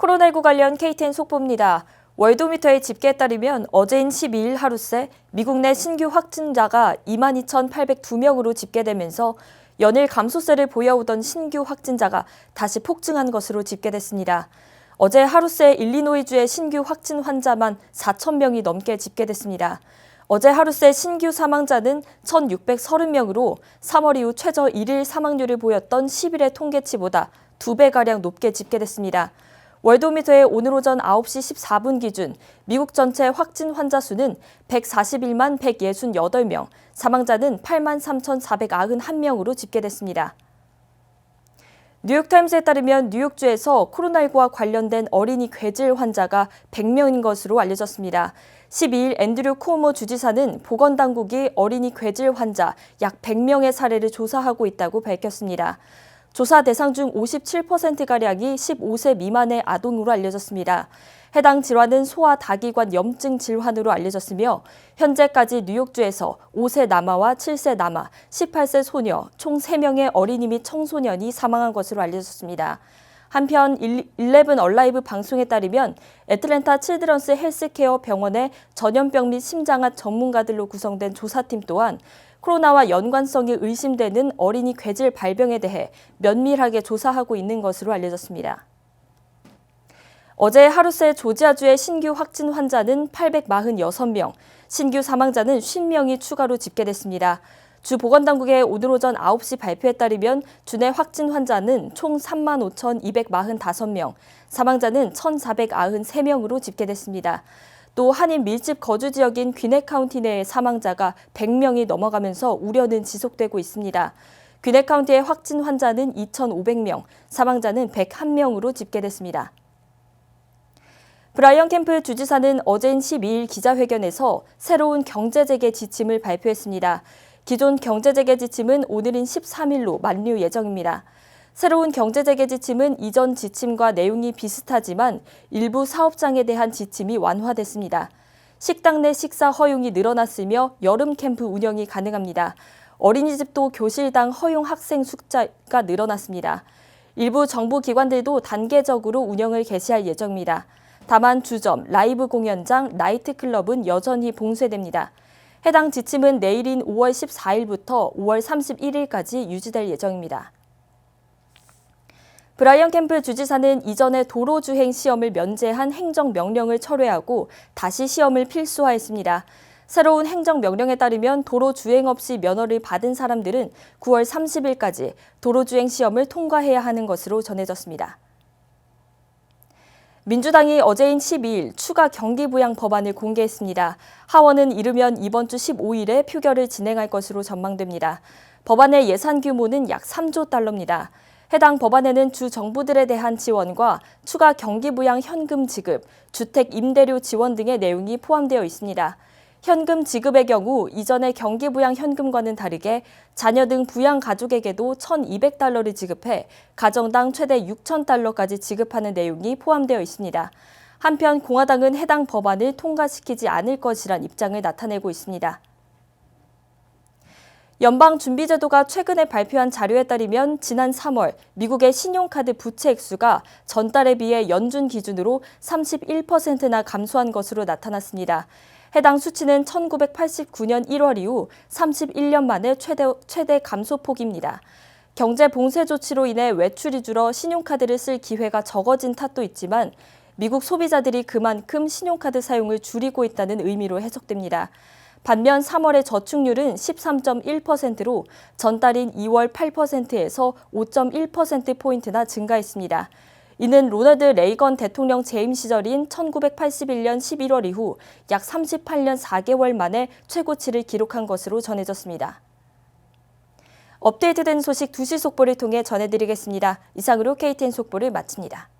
코로나19 관련 KTN 속보입니다. 월도미터의 집계에 따르면 어제인 12일 하루 새 미국 내 신규 확진자가 22,802명으로 집계되면서 연일 감소세를 보여오던 신규 확진자가 다시 폭증한 것으로 집계됐습니다. 어제 하루 새 일리노이주의 신규 확진 환자만 4,000명이 넘게 집계됐습니다. 어제 하루 새 신규 사망자는 1,630명으로 3월 이후 최저 1일 사망률을 보였던 10일의 통계치보다 2배가량 높게 집계됐습니다. 월도미터의 오늘 오전 9시 14분 기준 미국 전체 확진 환자 수는 141만 168명, 사망자는 8만 3,491명으로 집계됐습니다. 뉴욕타임스에 따르면 뉴욕주에서 코로나19와 관련된 어린이 괴질 환자가 100명인 것으로 알려졌습니다. 12일 앤드류 코모 주지사는 보건당국이 어린이 괴질 환자 약 100명의 사례를 조사하고 있다고 밝혔습니다. 조사 대상 중 57%가량이 15세 미만의 아동으로 알려졌습니다. 해당 질환은 소아 다기관 염증 질환으로 알려졌으며 현재까지 뉴욕주에서 5세 남아와 7세 남아, 18세 소녀 총 3명의 어린이 및 청소년이 사망한 것으로 알려졌습니다. 한편 11 얼라이브 방송에 따르면 애틀랜타 칠드런스 헬스케어 병원의 전염병 및 심장학 전문가들로 구성된 조사팀 또한 코로나와 연관성이 의심되는 어린이 괴질 발병에 대해 면밀하게 조사하고 있는 것으로 알려졌습니다. 어제 하루 새 조지아주의 신규 확진 환자는 846명, 신규 사망자는 50명이 추가로 집계됐습니다. 주 보건당국의 오늘 오전 9시 발표에 따르면 주내 확진 환자는 총 3만 5,245명, 사망자는 1,493명으로 집계됐습니다. 또 한인 밀집 거주 지역인 귀네 카운티 내의 사망자가 100명이 넘어가면서 우려는 지속되고 있습니다. 귀네 카운티의 확진 환자는 2,500명, 사망자는 101명으로 집계됐습니다. 브라이언 캠프 주지사는 어제인 12일 기자회견에서 새로운 경제재개 지침을 발표했습니다. 기존 경제재개 지침은 오늘인 13일로 만료 예정입니다. 새로운 경제재개 지침은 이전 지침과 내용이 비슷하지만 일부 사업장에 대한 지침이 완화됐습니다. 식당 내 식사 허용이 늘어났으며 여름 캠프 운영이 가능합니다. 어린이집도 교실당 허용 학생 숫자가 늘어났습니다. 일부 정부 기관들도 단계적으로 운영을 개시할 예정입니다. 다만 주점, 라이브 공연장, 나이트클럽은 여전히 봉쇄됩니다. 해당 지침은 내일인 5월 14일부터 5월 31일까지 유지될 예정입니다. 브라이언 캠프 주지사는 이전에 도로 주행 시험을 면제한 행정 명령을 철회하고 다시 시험을 필수화했습니다. 새로운 행정 명령에 따르면 도로 주행 없이 면허를 받은 사람들은 9월 30일까지 도로 주행 시험을 통과해야 하는 것으로 전해졌습니다. 민주당이 어제인 12일 추가 경기부양 법안을 공개했습니다. 하원은 이르면 이번 주 15일에 표결을 진행할 것으로 전망됩니다. 법안의 예산 규모는 약 3조 달러입니다. 해당 법안에는 주 정부들에 대한 지원과 추가 경기부양 현금 지급, 주택 임대료 지원 등의 내용이 포함되어 있습니다. 현금 지급의 경우 이전의 경기부양 현금과는 다르게 자녀 등 부양 가족에게도 1,200달러를 지급해 가정당 최대 6,000달러까지 지급하는 내용이 포함되어 있습니다. 한편 공화당은 해당 법안을 통과시키지 않을 것이란 입장을 나타내고 있습니다. 연방준비제도가 최근에 발표한 자료에 따르면 지난 3월 미국의 신용카드 부채 액수가 전달에 비해 연준 기준으로 31%나 감소한 것으로 나타났습니다. 해당 수치는 1989년 1월 이후 31년 만에 최대, 최대 감소폭입니다. 경제 봉쇄 조치로 인해 외출이 줄어 신용카드를 쓸 기회가 적어진 탓도 있지만 미국 소비자들이 그만큼 신용카드 사용을 줄이고 있다는 의미로 해석됩니다. 반면 3월의 저축률은 13.1%로 전달인 2월 8%에서 5.1%포인트나 증가했습니다. 이는 로널드 레이건 대통령 재임 시절인 1981년 11월 이후 약 38년 4개월 만에 최고치를 기록한 것으로 전해졌습니다. 업데이트된 소식 2시 속보를 통해 전해드리겠습니다. 이상으로 KTN 속보를 마칩니다.